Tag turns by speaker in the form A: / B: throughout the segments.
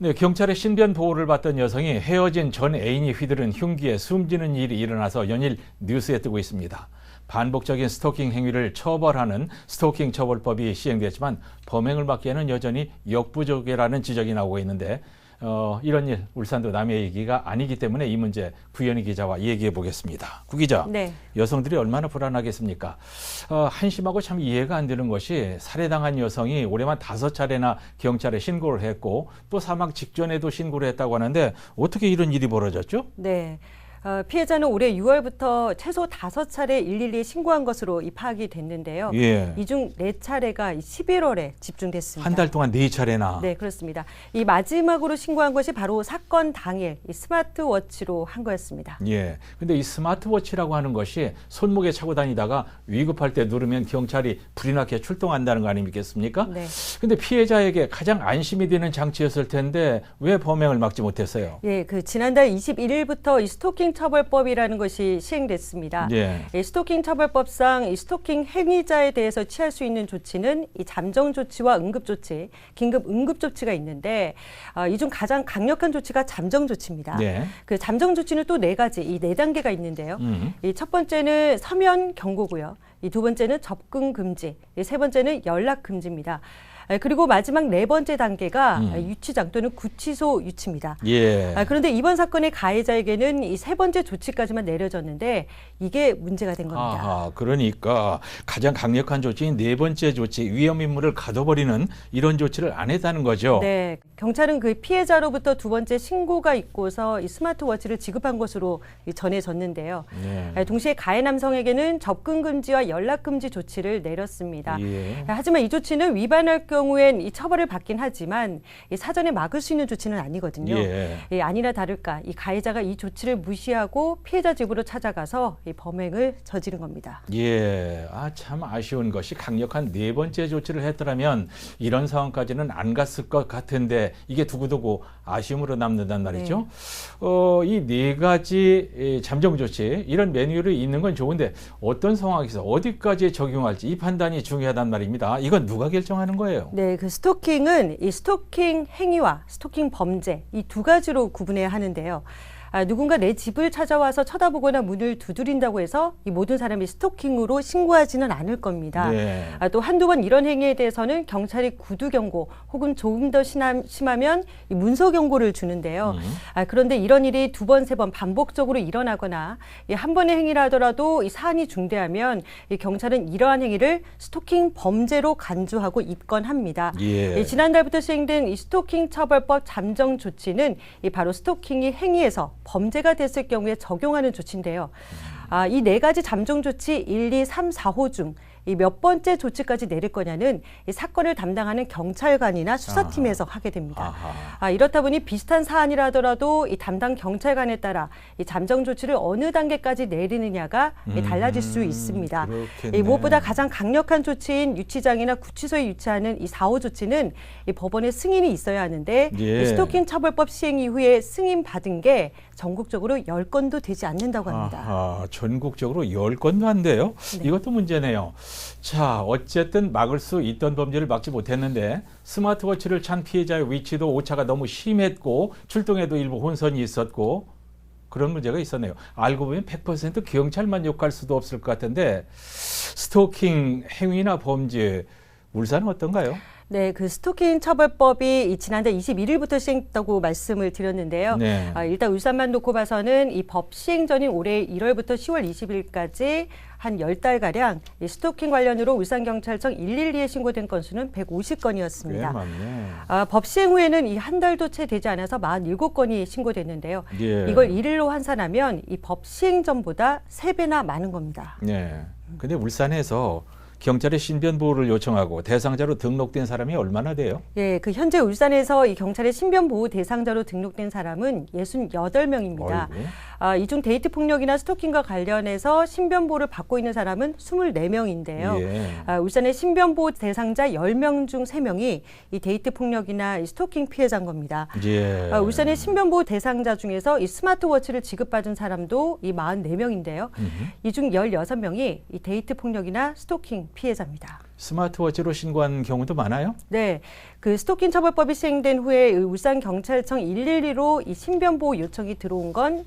A: 네, 경찰의 신변 보호를 받던 여성이 헤어진 전 애인이 휘두른 흉기에 숨지는 일이 일어나서 연일 뉴스에 뜨고 있습니다. 반복적인 스토킹 행위를 처벌하는 스토킹 처벌법이 시행됐지만 범행을 막기에는 여전히 역부족이라는 지적이 나오고 있는데 어, 이런 일 울산도 남의 얘기가 아니기 때문에 이 문제 구현희 기자와 얘기해 보겠습니다. 구 기자,
B: 네.
A: 여성들이 얼마나 불안하겠습니까? 어, 한심하고 참 이해가 안 되는 것이 살해당한 여성이 올해만 다섯 차례나 경찰에 신고를 했고 또 사망 직전에도 신고를 했다고 하는데 어떻게 이런 일이 벌어졌죠?
B: 네. 어, 피해자는 올해 6월부터 최소 다섯 차례 112에 신고한 것으로 이 파악이 됐는데요.
A: 예.
B: 이중네 차례가 11월에 집중됐습니다.
A: 한 달 동안 네 차례나.
B: 네, 그렇습니다. 이 마지막으로 신고한 것이 바로 사건 당일 이 스마트워치로 한 거였습니다.
A: 예. 근데 이 스마트워치라고 하는 것이 손목에 차고 다니다가 위급할 때 누르면 경찰이 불이 나게 출동한다는 거 아니겠습니까?
B: 네.
A: 근데 피해자에게 가장 안심이 되는 장치였을 텐데 왜 범행을 막지 못했어요?
B: 예, 그 지난달 21일부터 이 스토킹 처벌법이라는 것이 시행됐습니다.
A: 예.
B: 이 스토킹 처벌법상 이 스토킹 행위자에 대해서 취할 수 있는 조치는 이 잠정 조치와 응급 조치, 긴급 응급 조치가 있는데 아, 이중 가장 강력한 조치가 잠정 조치입니다.
A: 네.
B: 그 잠정 조치는 또 네 가지, 이 네 단계가 있는데요.
A: 음.
B: 이첫 번째는 서면 경고고요. 이 두 번째는 접근 금지, 이 세 번째는 연락 금지입니다. 아, 그리고 마지막 네 번째 단계가
A: 음.
B: 유치장 또는 구치소 유치입니다.
A: 예.
B: 아, 그런데 이번 사건의 가해자에게는 이 세 번째 조치까지만 내려졌는데 이게 문제가 된 겁니다.
A: 아하, 그러니까 가장 강력한 조치인 네 번째 조치 위험 인물을 가둬버리는 이런 조치를 안 했다는 거죠.
B: 네, 경찰은 그 피해자로부터 두 번째 신고가 있고서 이 스마트워치를 지급한 것으로 이 전해졌는데요.
A: 네.
B: 아, 동시에 가해 남성에게는 접근 금지와 연락 금지 조치를 내렸습니다.
A: 예.
B: 하지만 이 조치는 위반할 경우 엔 이 처벌을 받긴 하지만 이 사전에 막을 수 있는 조치는 아니거든요.
A: 예.
B: 예, 아니나 다를까 이 가해자가 이 조치를 무시하고 피해자 집으로 찾아가서 이 범행을 저지른 겁니다.
A: 예, 아, 참 아쉬운 것이 강력한 네 번째 조치를 했더라면 이런 상황까지는 안 갔을 것 같은데 이게 두고두고 아쉬움으로 남는단 말이죠. 어, 이 네 가지 이 잠정 조치 이런 매뉴얼이 있는 건 좋은데 어떤 상황에서 어디까지 적용할지 이 판단이 중요하단 말입니다. 이건 누가 결정하는 거예요?
B: 네, 그 스토킹은 이 스토킹 행위와 스토킹 범죄 이 두 가지로 구분해야 하는데요. 아, 누군가 내 집을 찾아와서 쳐다보거나 문을 두드린다고 해서 이 모든 사람이 스토킹으로 신고하지는 않을 겁니다.
A: 네.
B: 아, 또 한두 번 이런 행위에 대해서는 경찰이 구두 경고 혹은 조금 더 심하- 심하면 이 문서 경고를 주는데요.
A: 음.
B: 아, 그런데 이런 일이 두 번, 세 번 반복적으로 일어나거나 이 한 번의 행위라 하더라도 이 사안이 중대하면 이 경찰은 이러한 행위를 스토킹 범죄로 간주하고 입건합니다.
A: 예.
B: 이 지난달부터 시행된 이 스토킹 처벌법 잠정 조치는 이 바로 스토킹이 행위에서 범죄가 됐을 경우에 적용하는 조치인데요. 아, 이 네 가지 잠정 조치 1, 2, 3, 4호 중 이 몇 번째 조치까지 내릴 거냐는 이 사건을 담당하는 경찰관이나 수사팀에서 하게 됩니다.
A: 아하.
B: 아, 이렇다 보니 비슷한 사안이라 하더라도 이 담당 경찰관에 따라 이 잠정 조치를 어느 단계까지 내리느냐가 이 달라질 수
A: 음,
B: 있습니다.
A: 그렇겠네.
B: 이 무엇보다 가장 강력한 조치인 유치장이나 구치소에 유치하는 이 4호 조치는 이 법원의 승인이 있어야 하는데
A: 예.
B: 이 스토킹 처벌법 시행 이후에 승인 받은 게 전국적으로 10건도 되지 않는다고 합니다.
A: 아하, 전국적으로 열 건도 안 돼요. 이것도 문제네요. 자, 어쨌든 막을 수 있던 범죄를 막지 못했는데 스마트워치를 찬 피해자의 위치도 오차가 너무 심했고 출동에도 일부 혼선이 있었고 그런 문제가 있었네요. 알고 보면 100% 경찰만 욕할 수도 없을 것 같은데 스토킹 행위나 범죄 울산은 어떤가요?
B: 네, 그 스토킹 처벌법이 이 지난달 21일부터 시행됐다고 말씀을 드렸는데요.
A: 네.
B: 아, 일단 울산만 놓고 봐서는 이 법 시행 전인 올해 1월부터 10월 20일까지 한 10달가량 이 스토킹 관련으로 울산경찰청 112에 신고된 건수는 150건이었습니다.
A: 꽤 많네.
B: 아, 법 시행 후에는 이 한 달도 채 되지 않아서 47건이 신고됐는데요.
A: 예.
B: 이걸 일일로 환산하면 이 법 시행 전보다 세배나 많은 겁니다.
A: 네. 근데 울산에서 경찰의 신변 보호를 요청하고 대상자로 등록된 사람이 얼마나 돼요?
B: 예, 그 현재 울산에서 이 경찰의 신변 보호 대상자로 등록된 사람은 68명입니다.
A: 어이구.
B: 아, 이중 데이트 폭력이나 스토킹과 관련해서 신변 보호를 받고 있는 사람은 24명인데요.
A: 예.
B: 아, 울산의 신변 보호 대상자 10명 중 3명이 이 데이트 폭력이나 이 스토킹 피해자인 겁니다.
A: 예.
B: 아, 울산의 신변 보호 대상자 중에서 이 스마트워치를 지급받은 사람도 이 44명인데요.
A: 음흠.
B: 이중 16명이 이 데이트 폭력이나 스토킹 피해자입니다.
A: 스마트워치로 신고한 경우도 많아요?
B: 네, 그 스토킹 처벌법이 시행된 후에 울산 경찰청 112로 이 신변 보호 요청이 들어온 건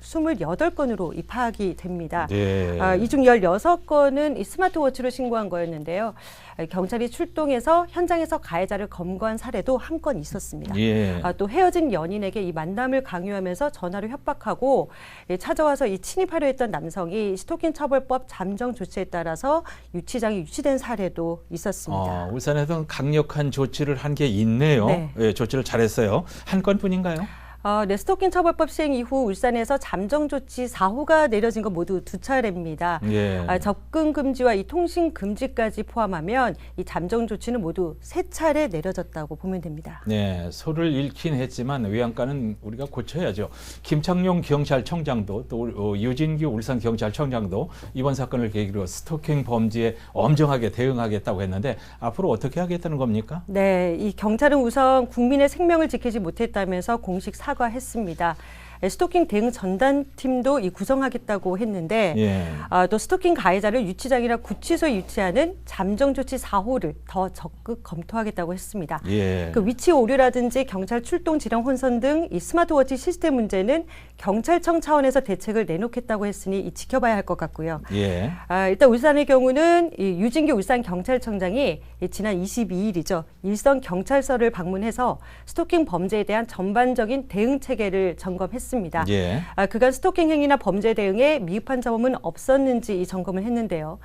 B: 128건으로 이 파악이 됩니다.
A: 네.
B: 아, 이중 16건은 이 스마트워치로 신고한 거였는데요. 아, 경찰이 출동해서 현장에서 가해자를 검거한 사례도 한 건 있었습니다.
A: 예.
B: 아, 또 헤어진 연인에게 이 만남을 강요하면서 전화로 협박하고 예, 찾아와서 이 침입하려 했던 남성이 스토킹 처벌법 잠정 조치에 따라서 유치장이 유치된 사례도 있었습니다.
A: 어, 울산에서는 강력한 조치를 한 게 있네요.
B: 네.
A: 예, 조치를 잘했어요. 한 건뿐인가요?
B: 어, 네, 스토킹 처벌법 시행 이후 울산에서 잠정 조치 4호가 내려진 건 모두 두 차례입니다.
A: 예.
B: 아, 접근 금지와 이 통신 금지까지 포함하면 이 잠정 조치는 모두 세 차례 내려졌다고 보면 됩니다.
A: 네, 소를 잃긴 했지만 외양간은 우리가 고쳐야죠. 김창룡 경찰청장도 또 어, 유진규 울산 경찰청장도 이번 사건을 계기로 스토킹 범죄에 엄정하게 대응하겠다고 했는데 앞으로 어떻게 하겠다는 겁니까?
B: 네, 이 경찰은 우선 국민의 생명을 지키지 못했다면서 공식 사 과했습니다. 에, 스토킹 대응 전담팀도 이 구성하겠다고 했는데
A: 예.
B: 아, 또 스토킹 가해자를 유치장이나 구치소에 유치하는 잠정 조치 4호를 더 적극 검토하겠다고 했습니다.
A: 예.
B: 그 위치 오류라든지 경찰 출동 지령 혼선 등 이 스마트워치 시스템 문제는 경찰청 차원에서 대책을 내놓겠다고 했으니 이 지켜봐야 할 것 같고요.
A: 예.
B: 아, 일단 울산의 경우는 이 유진규 울산 경찰청장이 이 지난 22일이죠 일선 경찰서를 방문해서 스토킹 범죄에 대한 전반적인 대응 체계를 점검했습니다.
A: 예.
B: 아, 그간 스토킹 행위나 범죄 대응에 미흡한 점은 없었는지 이 점검을 했는데요.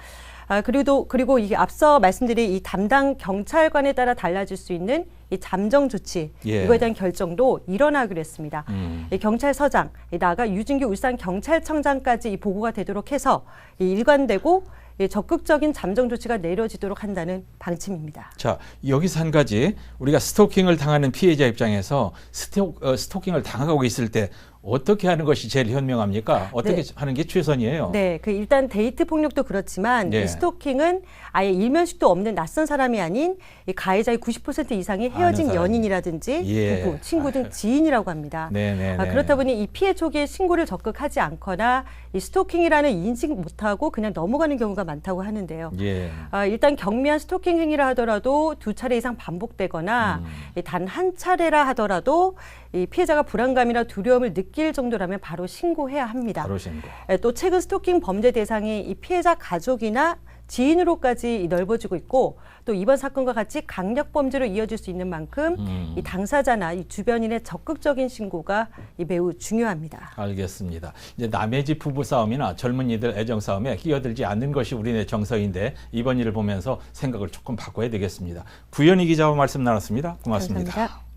B: 아, 그리고 그리고 이게 앞서 말씀드린 이 담당 경찰관에 따라 달라질 수 있는 이 잠정 조치
A: 예.
B: 이거에 대한 결정도 일어나기로 했습니다.
A: 음.
B: 이 경찰서장, 이 나아가 유진규 울산 경찰청장까지 이 보고가 되도록 해서 이 일관되고 이 적극적인 잠정 조치가 내려지도록 한다는 방침입니다.
A: 자, 여기서 한 가지 우리가 스토킹을 당하는 피해자 입장에서 스토, 어, 스토킹을 당하고 있을 때 어떻게 하는 것이 제일 현명합니까? 어떻게
B: 네.
A: 하는 게 최선이에요?
B: 네, 그 일단 데이트 폭력도 그렇지만
A: 예.
B: 이 스토킹은 아예 일면식도 없는 낯선 사람이 아닌 이 가해자의 90% 이상이 헤어진. 연인이라든지
A: 예.
B: 부부, 친구 등 지인이라고 합니다.
A: 네, 네,
B: 아,
A: 네.
B: 그렇다 보니 이 피해 초기에 신고를 적극 하지 않거나 이 스토킹이라는 인식 못하고 그냥 넘어가는 경우가 많다고 하는데요.
A: 예.
B: 아, 일단 경미한 스토킹 행위라 하더라도 두 차례 이상 반복되거나
A: 음.
B: 단한 차례라 하더라도 이 피해자가 불안감이나 두려움을 느낄 정도라면 바로 신고해야 합니다.
A: 바로 신고.
B: 예, 또 최근 스토킹 범죄 대상이 이 피해자 가족이나 지인으로까지 이 넓어지고 있고 또 이번 사건과 같이 강력 범죄로 이어질 수 있는 만큼
A: 음.
B: 이 당사자나 이 주변인의 적극적인 신고가 이 매우 중요합니다.
A: 알겠습니다. 이제 남의 집 부부 싸움이나 젊은이들 애정 싸움에 끼어들지 않는 것이 우리네 정서인데 이번 일을 보면서 생각을 조금 바꿔야 되겠습니다. 구현희 기자와 말씀 나눴습니다. 고맙습니다.
B: 감사합니다.